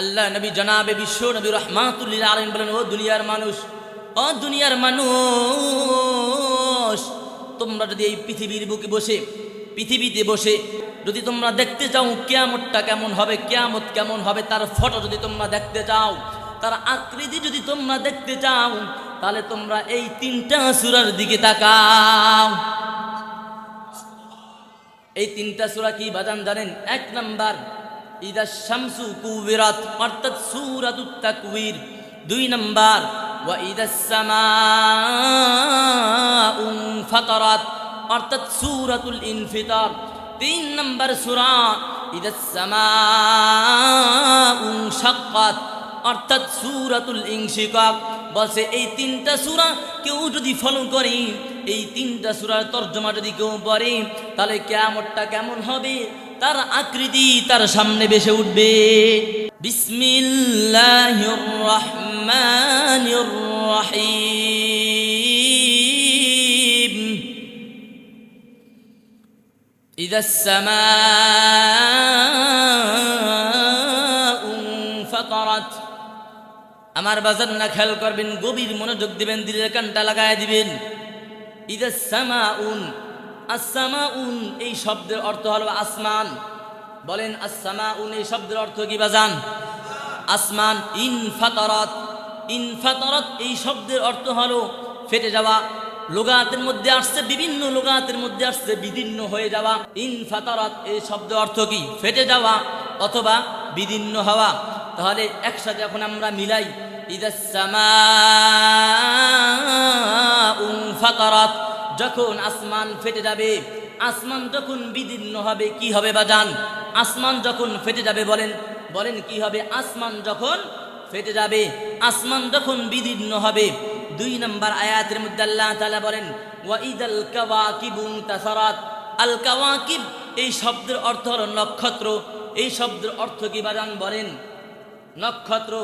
আল্লাহ নবী জনাবে বিশ্ব নবী রহমাতুল্লিল আলম বলেন, ও দুনিয়ার মানুষ, ও দুনিয়ার মানুষ, তোমরা যদি এই পৃথিবীর বুকে বসে, পৃথিবীতে বসে যদি তোমরা দেখতে চাও কেয়ামতটা কেমন হবে, কেয়ামত কেমন হবে, তার ফটো যদি তোমরা দেখতে চাও, তার আকৃতি যদি তোমরা দেখতে চাও, তাহলে তোমরা এই তিনটা সুরার দিকে তাকাও। এই তিনটা সুরা কি বাজান জানেন? এক নাম্বার ইদা শামসু কুবিরাত অর্থাৎ সুরাতুত তাকবীর। দুই নাম্বার, ওয়া ইদা সামাউ ফাতারাত, অর্থাৎ সূরাতুল ইনফিতার। তিন নাম্বার সূরা, ইদা সামাউ শাক্কাত, অর্থাৎ সূরাতুল ইনশিকাক। বলছে, এই তিনটা সূরা কেউ যদি ফলো করে, এই তিনটা সূরার তর্জমা যদি কেউ পড়ে, তাহলে কেমনটা কেমন হবে? তার আকৃতি তার সামনে বেশে উঠবে বিসমিল্লাহির রহমানির রহিম إذا السماء انفطرت আমার বাজার না খেয়াল করবেন গভীর মনোযোগ দিবেন দিলের কানটা লাগায় দিবেন ইদা সামাউন আসসামাউন, এই শব্দের অর্থ হলো আসমান। বলেন, আসসামাউন, এই শব্দের অর্থ কি বাজান? আসমান, ইনফাতরত। ইনফাতরত, এই শব্দের অর্থ হলো ফেটে যাওয়া। লোগাতের মধ্যে আসছে, বিভিন্ন লোগাতের মধ্যে আসছে, বিদীর্ণ হয়ে যাওয়া। ইনফাতরত, এই শব্দ অর্থ কি? ফেটে যাওয়া অথবা বিদীর্ণ হওয়া। তাহলে একসাথে এখন আমরা মিলাই ফাতারাত। যখন আসমান ফেটে যাবে, আসমান যখন বিদীর্ণ হবে, কি হবে বাজান আসমান যখন ফেটে যাবে বলেন বলেন কি হবে? আসমান যখন ফেটে যাবে, আসমান যখন বিদীর্ণ হবে, দুই নম্বর আয়াতের মধ্যে আল্লাহ তাআলা বলেন ওয়াইদাল কাওয়াকিবুন তাসারাত। আল কাওয়াকিব এই শব্দের অর্থ হলো নক্ষত্র। এই শব্দের অর্থ কি বাজান বলেন, নক্ষত্র।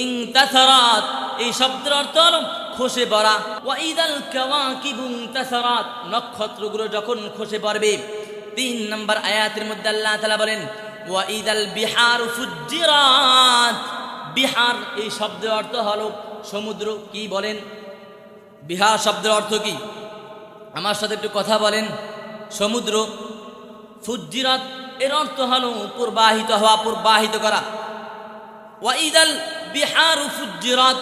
ইং তাসারাত। এই শব্দের অর্থ হলো খসে পড়া। ওয়াইদাল কাওয়াকিবুন তাসারাত নক্ষত্রগুলো যখন খসে পড়বে, তিন নম্বর আয়াতের মধ্যে আল্লাহ তাআলা বলেন ওয়াইদাল বিহার ফুজ্জিরাত। বিহার এই শব্দের অর্থ হলো সমুদ্র কি বলেন? বিহার শব্দের অর্থ কি? আমার সাথে একটু কথা বলেন। সমুদ্র, ফুজ্জিরাত এর অর্থ হলো প্রবাহিত হওয়া, প্রবাহিত করা। ওয়াইদাল বিহার ফুজ্জিরাত।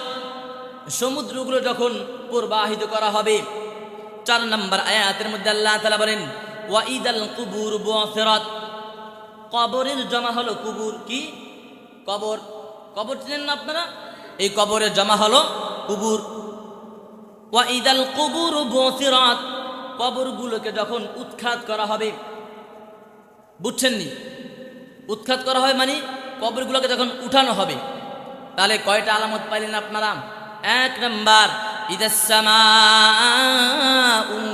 সমুদ্রগুলো যখন প্রবাহিত করা হবে, চার নম্বর আয়াতের মধ্যে আল্লাহ তালা বলেন ওয়াইদাল কুবুর বুয়াসিরাত কবরের জমা হলো কুবুর কি? কবর। কবর চিনেন না আপনারা? এই কবরের জমা হলো কুবুর। ওয়াইদাল কুবুর বুয়াসিরাত কবরগুলোকে যখন উৎখাত করা হবে, বুঝছেননি? উৎখাত করা হয় মানে কবরগুলোকে যখন উঠানো হবে। তাহলে কয়টা আলামত পাইলেন আপনারা? এক নম্বর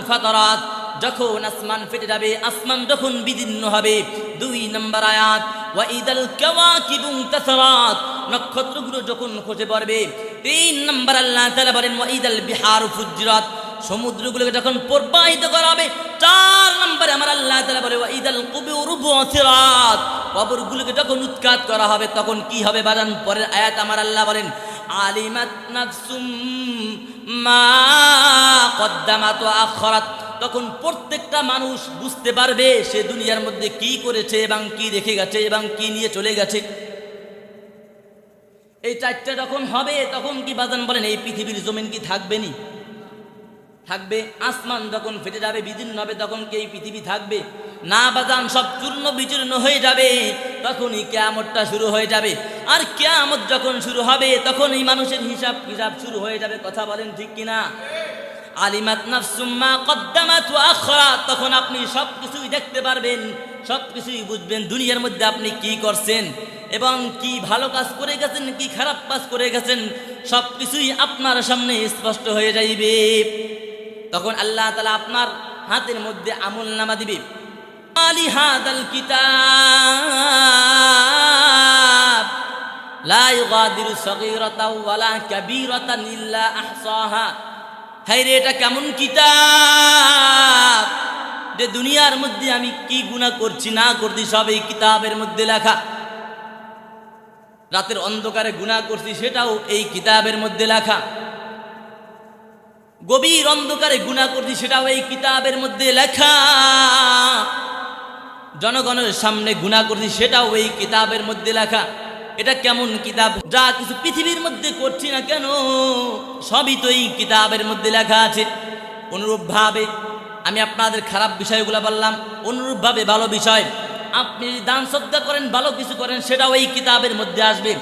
ফাতারাত যখন আসমান ফেটে যাবে, আসমান যখন বিদীর্ণ হবে, দুই নম্বর আয়াত, ওয়া ইদাল কাওয়াকিবুন তাসারাত নক্ষত্রগুলো যখন খসে পড়বে, তিন নম্বর আল্লাহ তাআলা বলেন, ওয়া ইদাল বিহার ফুজরাত সমুদ্রগুলোকে যখন প্রবাহিত করা হবে, চার নম্বরে আমার আল্লাহ তাআলা বলে, ওয়া ইদাল কুবুর বুসিরাত কবরগুলোকে যখন উৎখাত করা হবে, তখন কি হবে বাজান? পরের আয়াত আমার আল্লাহ বলেন আলিমাত নাফসুম মা কদ্দামাত আখরাত। তখন প্রত্যেকটা মানুষ বুঝতে পারবে সে দুনিয়ার মধ্যে কি করেছে এবং কি রেখে গেছে এবং কি নিয়ে চলে গেছে। এই চারটা যখন হবে, তখন কি বাজান বলেন, এই পৃথিবীর জমিন কি থাকবে নি? থাকবে, আসমান যখন ফেটে যাবে বিদীর্ণ হবে তখন কি এই পৃথিবী থাকবে? না বাজান, সব চূর্ণ বিচূর্ণ হয়ে যাবে, তখনই কেয়ামতটা শুরু হয়ে যাবে। আর কেয়ামত যখন শুরু হবে তখন এই মানুষের হিসাব হিসাব শুরু হয়ে যাবে, কথা বলেন ঠিক কিনা? আলিমাত নাফসুম্মা কদ্দামাত ওয়া আখরাত তখন আপনি সব কিছুই দেখতে পারবেন সব কিছুই বুঝবেন দুনিয়ার মধ্যে আপনি কি করছেন, এবং কি ভালো কাজ করে গেছেন, কি খারাপ কাজ করে গেছেন সব কিছুই আপনার সামনে স্পষ্ট হয়ে যাইবে। তখন আল্লাহ তালা আপনার হাতের মধ্যে আমল নামা দিবে। আলি কিতাব। এটা কেমন কিতাব? যে দুনিয়ার মধ্যে আমি কি গুনাহ করছি, না করছি, সব এই কিতাবের মধ্যে লেখা। রাতের অন্ধকারে গুণা করছি, সেটাও এই কিতাবের মধ্যে লেখা। গভীর অন্ধকারে গুণা করছি সেটাও এই কিতাবের মধ্যে লেখা। জনগণের সামনে গুণা করছি, সেটাও এই কিতাবের মধ্যে লেখা। এটা কেমন কিতাব? যা কিছু পৃথিবীর মধ্যে করছি না কেন, সবই তো এই কিতাবের মধ্যে লেখা আছে। অনুরূপভাবে আমি আপনাদের খারাপ বিষয়গুলো বললাম, অনুরূপভাবে ভালো বিষয়। আপনি দান শ্রদ্ধা করেন, ভালো কিছু করেন, সেটাও এই কিতাবের মধ্যে আসবে।